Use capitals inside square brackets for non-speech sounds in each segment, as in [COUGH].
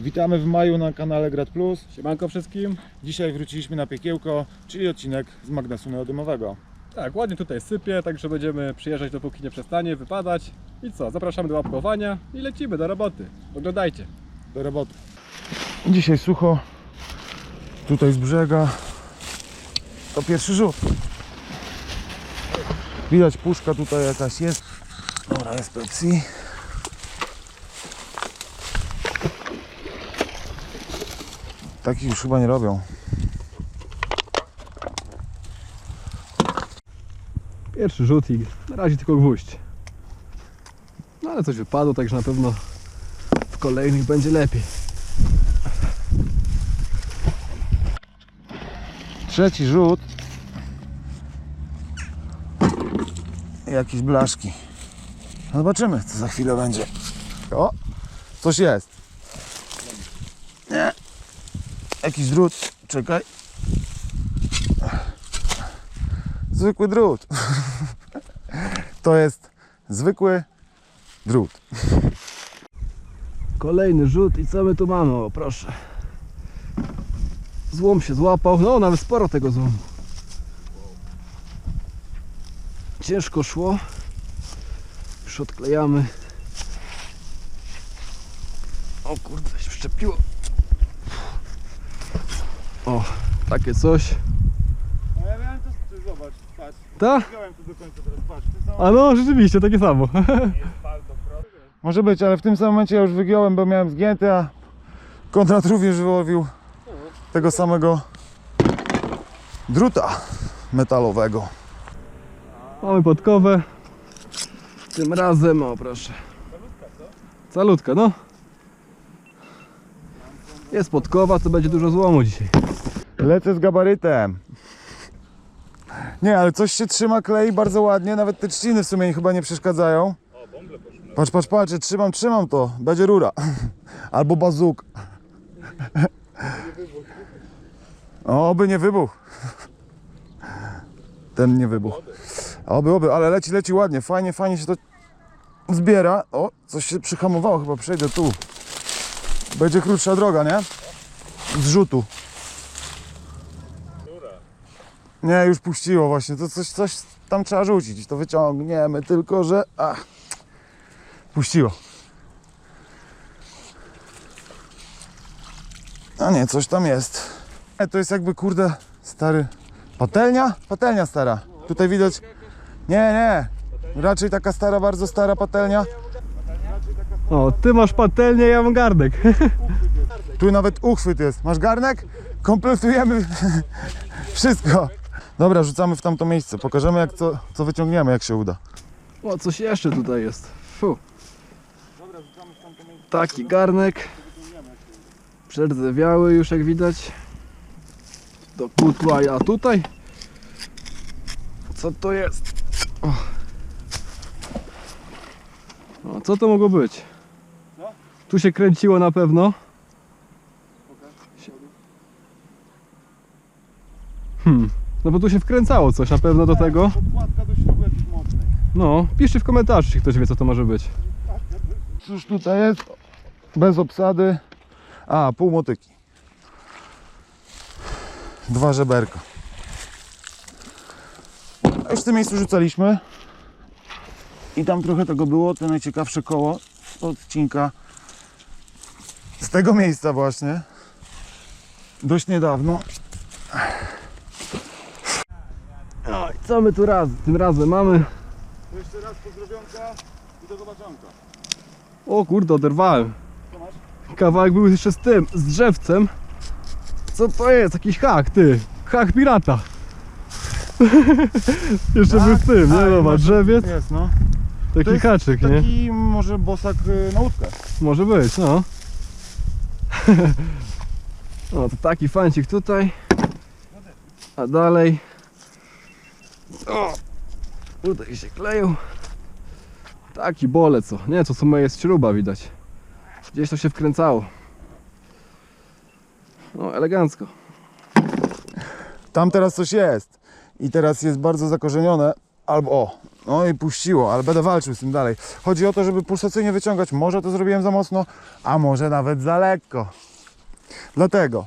Witamy w maju na kanale Grad Plus. Siemanko wszystkim. Dzisiaj wróciliśmy na piekiełko, czyli odcinek z magnesu neodymowego. Tak, ładnie tutaj sypie, także będziemy przyjeżdżać dopóki nie przestanie wypadać. I co, zapraszamy do łapkowania i lecimy do roboty. Oglądajcie. Do roboty. Dzisiaj sucho. Tutaj z brzega. To pierwszy rzut. Widać puszka tutaj jakaś jest. Dobra, jest Pepsi. Takich już chyba nie robią. Pierwszy rzut i na razie tylko gwóźdź. No ale coś wypadło, także na pewno w kolejnych będzie lepiej. Trzeci rzut. Jakieś blaszki. No Zobaczymy, co za chwilę będzie. O, coś jest. Nie. Jakiś drut. Czekaj. Zwykły drut. [LAUGHS] To jest zwykły drut. Kolejny rzut i co my tu mamy? O, proszę. Złom się złapał. No, nawet sporo tego złomu. Ciężko szło. Już odklejamy. O kurde, się wszczepiło. O, takie coś. A ja miałem to, zobacz, patrz. Ta? Wziąłem to do końca teraz, patrz. A no, rzeczywiście, takie samo. [LAUGHS] Może być, ale w tym samym momencie ja już wygiąłem, bo miałem zgięty, a Konrad również wyłowił tego samego druta metalowego. Mamy podkowę. Tym razem, o proszę. Calutka, no. Jest podkowa, to będzie dużo złomu dzisiaj. Lecę z gabarytem. Nie, ale coś się trzyma, klei bardzo ładnie, nawet te trzciny w sumie mi chyba nie przeszkadzają. Patrz, patrz, patrz, trzymam, trzymam to, będzie rura. [LAUGHS] Albo bazuk. [LAUGHS] Oby nie wybuch. [LAUGHS] Ten nie wybuch. Oby, oby, ale leci, leci ładnie, fajnie, fajnie się to zbiera. O, coś się przyhamowało, chyba przejdę tu. Będzie krótsza droga, nie? Zrzutu. Nie, już puściło właśnie, to coś, coś tam trzeba rzucić, to wyciągniemy, tylko że... Ach, puściło. A nie, coś tam jest. E, To jest jakby, kurde, stary... Patelnia? Patelnia stara. Tutaj widać... Nie, nie. Raczej taka stara, bardzo stara patelnia. O, ty masz patelnię, ja mam garnek. Tu nawet uchwyt jest. Masz garnek? Kompletujemy [LAUGHS] wszystko. Dobra, rzucamy w tamto miejsce. Pokażemy jak co, co wyciągniemy, jak się uda. O, coś jeszcze tutaj jest. Fu. Taki garnek. Przerdzewiały już jak widać. Do kutła, a tutaj? Co to jest? O. O, co to mogło być? Tu się kręciło na pewno. Hmm. No bo tu się wkręcało coś na pewno do tego. Podkładka do śruby jakiejś mocnej. No, piszcie w komentarzu, czy ktoś wie co to może być. Cóż tutaj jest? Bez obsady. A, pół motyki. Dwa żeberka. A już w tym miejscu rzucaliśmy. I tam trochę tego było. To najciekawsze koło odcinka. Z tego miejsca właśnie. Dość niedawno. No co my tu raz, tym razem mamy? Jeszcze raz pozdrowionka i do zobaczonka. O kurde, oderwałem. Kawałek był jeszcze z tym, z drzewcem. Co to jest? Jakiś hak, ty. Hak pirata. [LAUGHS] jeszcze był z tym, nie? Tak, Zobacz, może- drzewiec, Jest, no. taki to jest haczyk, nie? Taki może bosak y, na łódkę. Może być, no. [LAUGHS] No to taki fancik tutaj. A dalej. O! Tutaj się kleją. Taki bole co. Nie, to co moje jest śruba widać. Gdzieś to się wkręcało. No elegancko. Tam teraz coś jest. I teraz jest bardzo zakorzenione. Albo o, No i puściło, ale będę walczył z tym dalej. Chodzi o to, żeby pulsacyjnie wyciągać. Może to zrobiłem za mocno, a może nawet za lekko. Dlatego.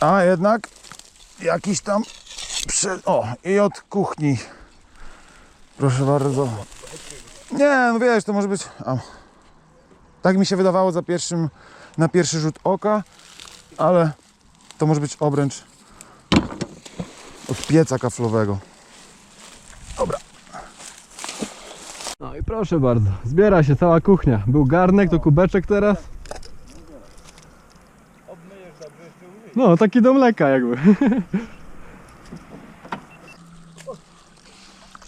A jednak jakiś tam prze... O, i od kuchni. Proszę bardzo. Nie, no wiesz, to może być... Tak mi się wydawało za pierwszym, na pierwszy rzut oka, ale to może być obręcz od pieca kaflowego. Dobra. No i proszę bardzo, zbiera się cała kuchnia. Był garnek, to kubeczek teraz. No, taki do mleka jakby. [LAUGHS]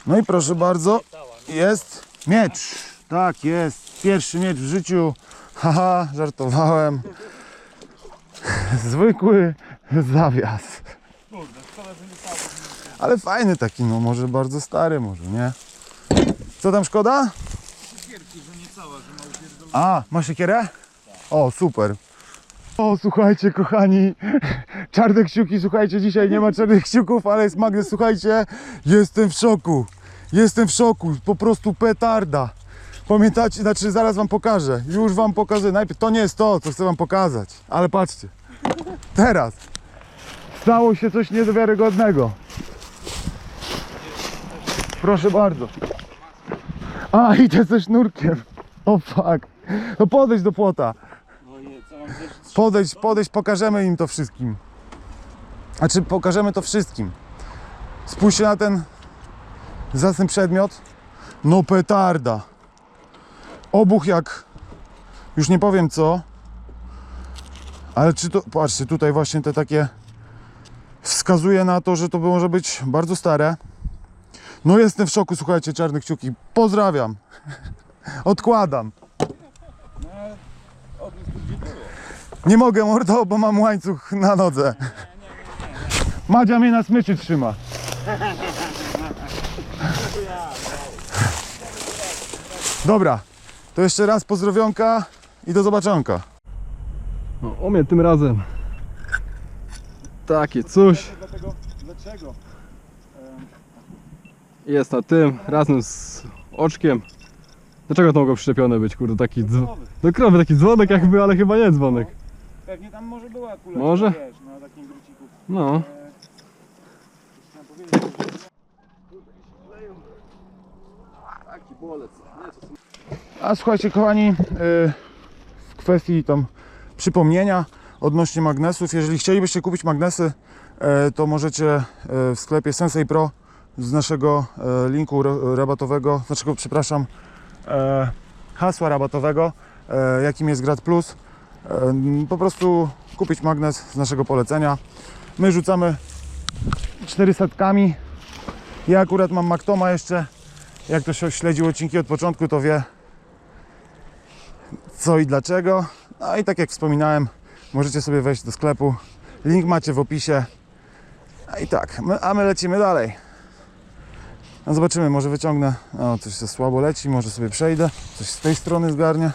No i proszę bardzo, jest miecz. Tak, jest. Pierwszy miecz w życiu. Haha, żartowałem. Zwykły zawias. Ale fajny taki, no może bardzo stary, może nie. Co tam szkoda? A, masz siekierę? O, super. O, słuchajcie, kochani, czarne kciuki, słuchajcie, dzisiaj nie ma czarnych kciuków, ale jest magnes, słuchajcie, jestem w szoku, jestem w szoku, po prostu petarda. Pamiętacie, znaczy zaraz wam pokażę, już wam pokażę, najpierw to nie jest to, co chcę wam pokazać, ale patrzcie, teraz stało się coś niewiarygodnego. Proszę bardzo. A, idę ze sznurkiem. O fuck. No podejdź do płota. Podejdź, podejdź, pokażemy im to wszystkim. Znaczy, pokażemy to wszystkim. Spójrzcie na ten zacny przedmiot. No petarda. Obuch jak... Już nie powiem co. Ale czy to... Patrzcie, tutaj właśnie te takie... Wskazuje na to, że to może być bardzo stare. No jestem w szoku, słuchajcie, czarne kciuki. Pozdrawiam. [LAUGHS] Odkładam. Nie mogę mordo, bo mam łańcuch na nodze. Madzia mnie na smyczy trzyma. Dobra, to jeszcze raz pozdrowionka i do zobaczonka. No, u mnie tym razem takie coś Dlatego, dlaczego? jest na tym, razem z oczkiem. Dlaczego to mogło przyczepione być, kurde, taki dzw- do krowy taki dzwonek jakby, ale chyba nie dzwonek. Pewnie tam może była kuleczka, Może? wiesz, na takim gruciku. No. Taki bolec, A słuchajcie kochani, yy, w kwestii tam przypomnienia odnośnie magnesów, jeżeli chcielibyście kupić magnesy, e, to możecie e, w sklepie Sensei Pro z naszego linku ra- rabatowego, z naszego, przepraszam, hasła rabatowego, jakim jest Grad Plus, po prostu kupić magnes z naszego polecenia. My rzucamy 400. Ja akurat mam Mactoma jeszcze. Jak ktoś śledził odcinki od początku, to wie, co i dlaczego. No i tak jak wspominałem, możecie sobie wejść do sklepu. Link macie w opisie. A i tak, my, a my lecimy dalej. No zobaczymy, może wyciągnę. O, coś się słabo leci, może sobie przejdę. Coś z tej strony zgarnie.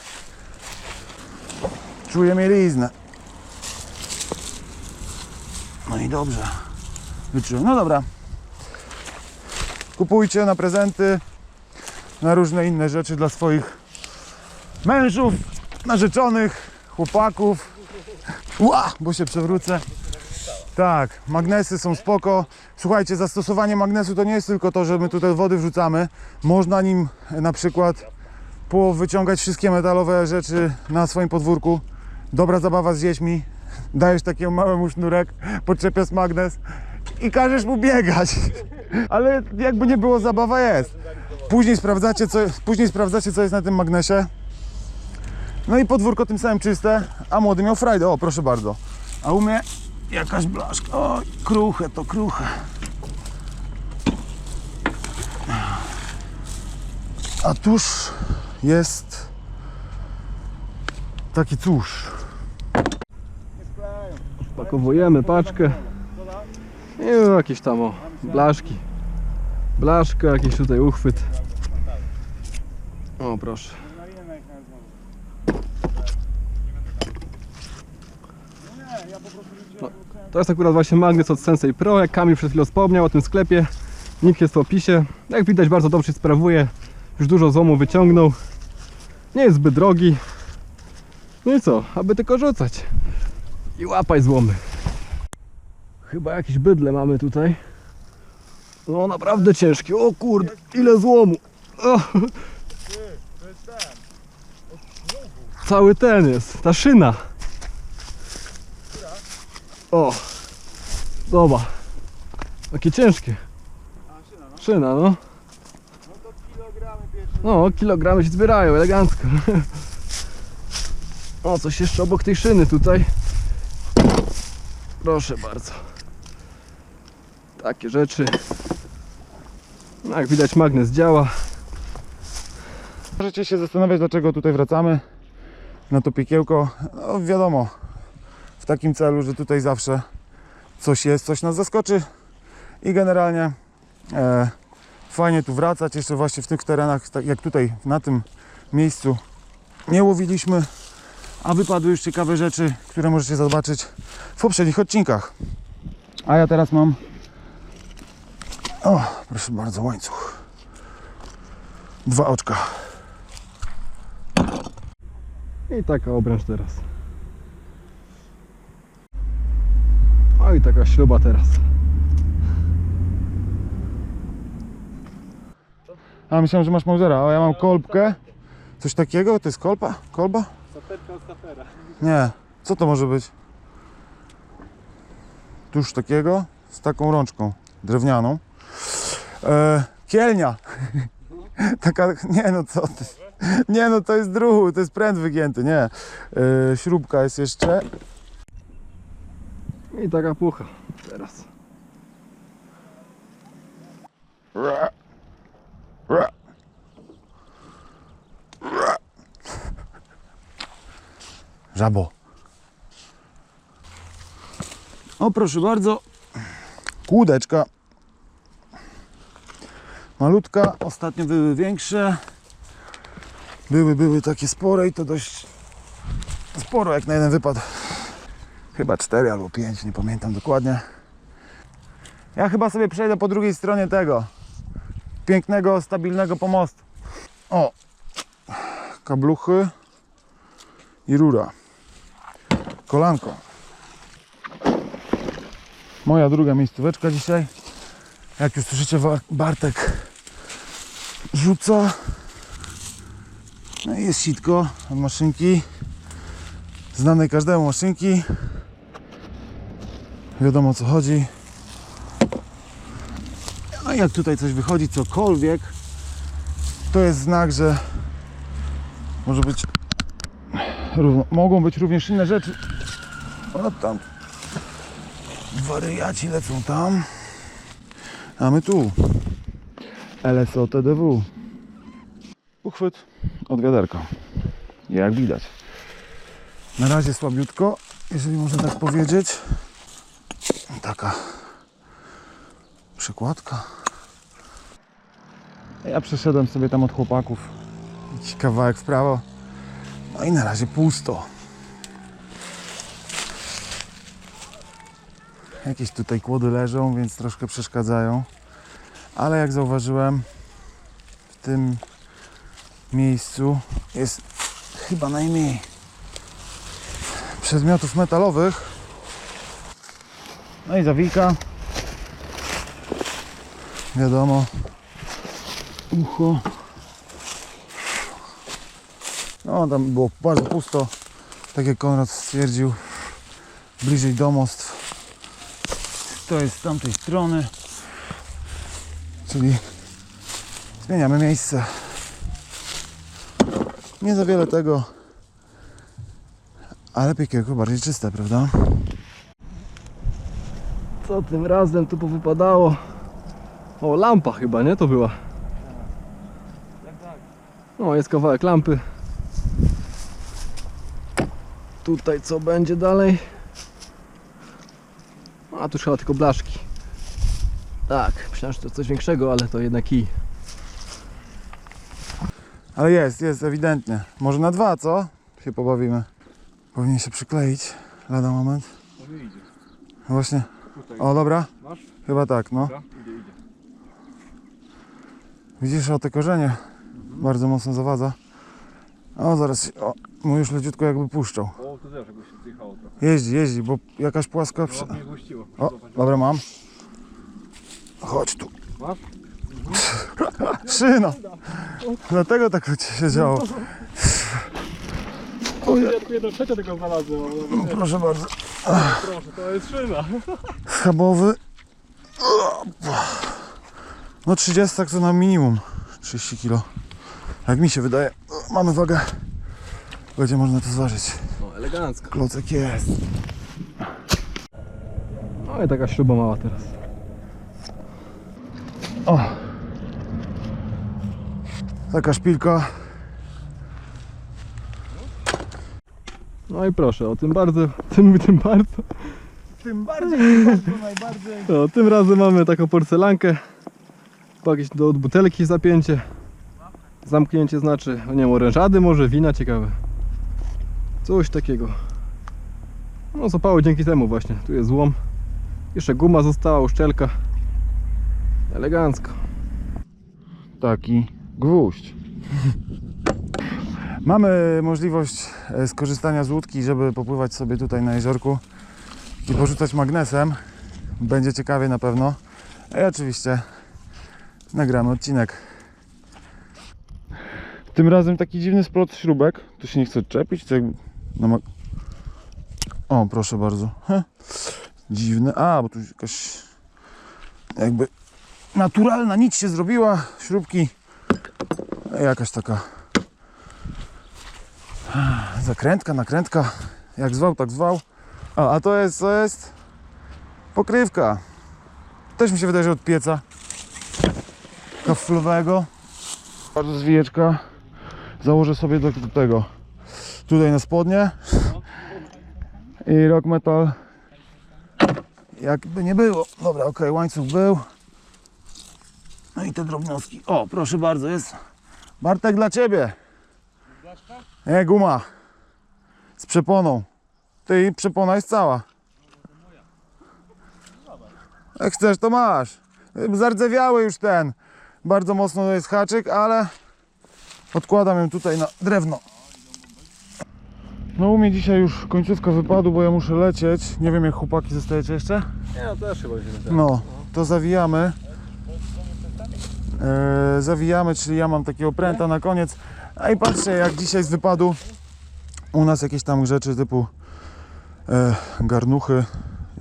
Czuję mieliznę. No i dobrze. Wyczułem. No dobra. Kupujcie na prezenty, na różne inne rzeczy dla swoich mężów, narzeczonych, chłopaków. Ła, bo się przewrócę. Tak, magnesy są spoko. Słuchajcie, zastosowanie magnesu to nie jest tylko to, że my tutaj wody wrzucamy. Można nim na przykład wyciągać wszystkie metalowe rzeczy na swoim podwórku. Dobra zabawa z dziećmi. Dajesz takiemu małemu sznurek, podczepiasz magnes i każesz mu biegać. Ale jakby nie było, zabawa jest. Później sprawdzacie, co, później sprawdzacie, co jest na tym magnesie. No i podwórko tym samym czyste, a młody miał frajdę. O, proszę bardzo. A u mnie jakaś blaszka. O, kruche to kruche. A tuż jest taki cóż. Pakowujemy paczkę. I no, jakieś tam o, blaszki. Blaszka, jakiś tutaj uchwyt. O proszę. To jest akurat właśnie magnes od Sensei Pro, jak Kamil przed chwilą wspomniał o tym sklepie. Link jest w opisie. Jak widać bardzo dobrze się sprawuje. Już dużo złomu wyciągnął. Nie jest zbyt drogi. No i co? Aby tylko rzucać. I łapać złomy. Chyba jakieś bydle mamy tutaj. No naprawdę ciężkie. O kurde, ile złomu. O. Cały ten jest, ta szyna. O. Zobacz. Takie ciężkie. Szyna, no. No, kilogramy się zbierają, elegancko. [LAUGHS] O, coś jeszcze obok tej szyny tutaj. Proszę bardzo. Takie rzeczy. No, jak widać magnes działa. Możecie się zastanawiać, dlaczego tutaj wracamy na to piekiełko. No wiadomo, takim celu, że tutaj zawsze coś jest, coś nas zaskoczy i generalnie e, fajnie tu wracać, jeszcze właśnie w tych terenach, tak jak tutaj, na tym miejscu nie łowiliśmy, a wypadły już ciekawe rzeczy, które możecie zobaczyć w poprzednich odcinkach. A ja teraz mam o, proszę bardzo, łańcuch. Dwa oczka. I taka obręcz teraz. O i taka śruba teraz. A myślałem, że masz Mausera, a ja mam kolbkę. Coś takiego? To jest kolba? Kolba? Saperka od sapera. Nie. Co to może być? Tuż takiego z taką rączką drewnianą. E, kielnia. [LAUGHS] Taka, nie no co ty. Nie no to jest druhu, to jest pręt wygięty, nie. E, śrubka jest jeszcze. I taka pucha teraz. Żabo. O proszę bardzo. Kłódeczka. Malutka. Ostatnio były większe. Były, były takie spore i to dość sporo jak na jeden wypad. Chyba 4 albo 5, nie pamiętam dokładnie. Ja chyba sobie przejdę po drugiej stronie tego pięknego, stabilnego pomostu. O, kabluchy i rura. Kolanko. Moja druga miejscóweczka dzisiaj. Jak już słyszycie, Bartek rzuca. No i jest sitko od maszynki. Znanej każdemu maszynki. Wiadomo o co chodzi. No i jak tutaj coś wychodzi, cokolwiek, to jest znak, że może być Równo, mogą być również inne rzeczy. O tam. Wariaci lecą tam. A my tu. LSO TDW. Uchwyt od wiaderka. Jak widać. Na razie słabiutko, jeżeli można tak powiedzieć. Taka przykładka. Ja przeszedłem sobie tam od chłopaków. Jakiś kawałek w prawo. No i na razie pusto. Jakieś tutaj kłody leżą, więc troszkę przeszkadzają. Ale jak zauważyłem, w tym miejscu jest chyba najmniej przedmiotów metalowych. No i zawika. Wiadomo. Ucho. No tam było bardzo pusto. Tak jak Konrad stwierdził, bliżej domostw. To jest z tamtej strony. Czyli zmieniamy miejsce. Nie za wiele tego, ale piekiełko bardziej czyste, prawda? Co tym razem tu powypadało? O, lampa chyba, nie? To była. No, jest kawałek lampy. Tutaj co będzie dalej? A tu chyba tylko blaszki. Tak, myślałem, że to coś większego, ale to jednak kij. Ale jest, jest ewidentnie. Może na dwa, co? Się pobawimy. Powinien się przykleić. Lada moment. Właśnie. O, dobra. Masz? Chyba tak, no. Idzie, idzie. Widzisz, o te korzenie bardzo mocno zawadza. O, zaraz, się- o, mu już leciutko jakby puszczał. O, tu też jakoś się zjechało trochę. Jeździ, jeździ, bo jakaś płaska... Przy... Ładnie puściło. O, dobra, mam. Chodź tu. Masz? [LAUGHS] Szyna! Dlatego tak się działo. Ja tylko jedną trzecią tego znalazłem. ale Proszę bardzo. Proszę, to jest szyna. Schabowy. No 30 to na minimum 30 kg. Jak mi się wydaje. Mamy wagę. Będzie można to zważyć. No, elegancko. Klocek jest. No i taka śruba mała teraz. O! Taka szpilka. No i proszę, o tym bardzo, [LAUGHS] tym, tym bardzo. Tym bardziej, bardzo najbardziej. No, tym razem mamy taką porcelankę. Po jakieś do od butelki zapięcie. Zamknięcie znaczy, no nie wiem, orężady może, wina ciekawe. Coś takiego. No zapało dzięki temu właśnie. Tu jest złom. Jeszcze guma została, uszczelka. Elegancko. Taki gwóźdź. [LAUGHS] Mamy możliwość e, skorzystania z łódki, żeby popływać sobie tutaj na jeziorku i porzucać magnesem. Będzie ciekawie na pewno. I oczywiście nagramy odcinek. Tym razem taki dziwny splot śrubek. Tu się nie chce czepić. Jakby na mag... O, proszę bardzo. Heh. Dziwny. A, bo tu jakaś jakby naturalna nic się zrobiła, śrubki jakaś taka zakrętka, nakrętka, jak zwał, tak zwał. A, a to jest, to jest pokrywka. Też mi się wydaje, że od pieca kaflowego. Bardzo zwijeczka. Założę sobie do, do tego tutaj na spodnie i rock metal jakby nie było. Dobra, ok, łańcuch był. No i te drobnostki. O, proszę bardzo, jest Bartek dla ciebie. Nie, guma. Z przeponą. Ty i przepona jest cała. Jak chcesz, to masz. Zardzewiały już ten. Bardzo mocno jest haczyk, ale odkładam ją tutaj na drewno. No u mnie dzisiaj już końcówka wypadu, bo ja muszę lecieć. Nie wiem jak chłopaki zostajecie jeszcze. Nie, no też chyba się No, to zawijamy. E, zawijamy, czyli ja mam takiego pręta na koniec. A i patrzcie, jak dzisiaj z wypadu u nas jakieś tam rzeczy typu e, garnuchy,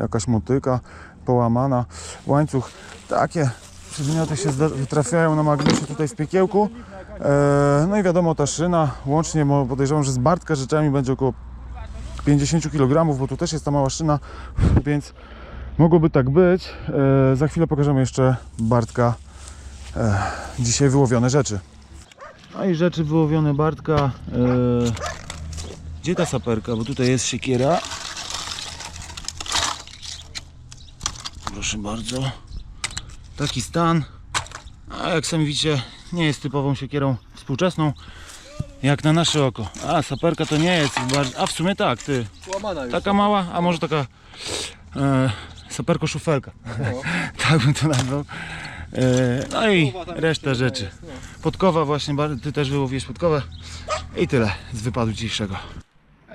jakaś motyka połamana, łańcuch. Takie przedmioty się trafiają na magnesie tutaj w piekiełku. E, no i wiadomo, ta szyna, łącznie mo- podejrzewam, że z Bartka rzeczami będzie około 50 kg, bo tu też jest ta mała szyna, więc Mogłoby tak być. E, za chwilę pokażemy jeszcze Bartka e, dzisiaj wyłowione rzeczy. No i rzeczy wyłowione Bartka. E, gdzie ta saperka? Bo tutaj jest siekiera. Proszę bardzo. Taki stan. A jak sami widzicie, nie jest typową siekierą współczesną. Jak na nasze oko. A saperka to nie jest. A w sumie tak, ty. Łamana już. Taka mała, a może taka e, saperko szufelka. [LAUGHS] tak bym to nazwał. E, no i reszta rzeczy. Podkowa właśnie, ty też wyłowiłeś podkowę. I tyle z wypadu dzisiejszego.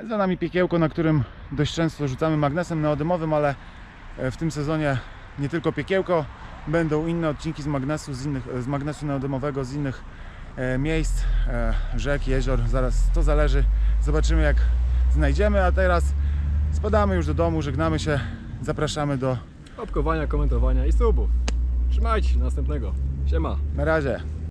Za nami piekiełko, na którym dość często rzucamy magnesem neodymowym, ale e, w tym sezonie nie tylko piekiełko, będą inne odcinki z magnesu, z, innych, z magnesu neodymowego, z innych e, miejsc, rzek, jezior. Zaraz to zależy. Zobaczymy jak znajdziemy, a teraz spadamy już do domu, żegnamy się, zapraszamy do Łapkowania, komentowania i subów. Trzymajcie następnego. Siema. na razie.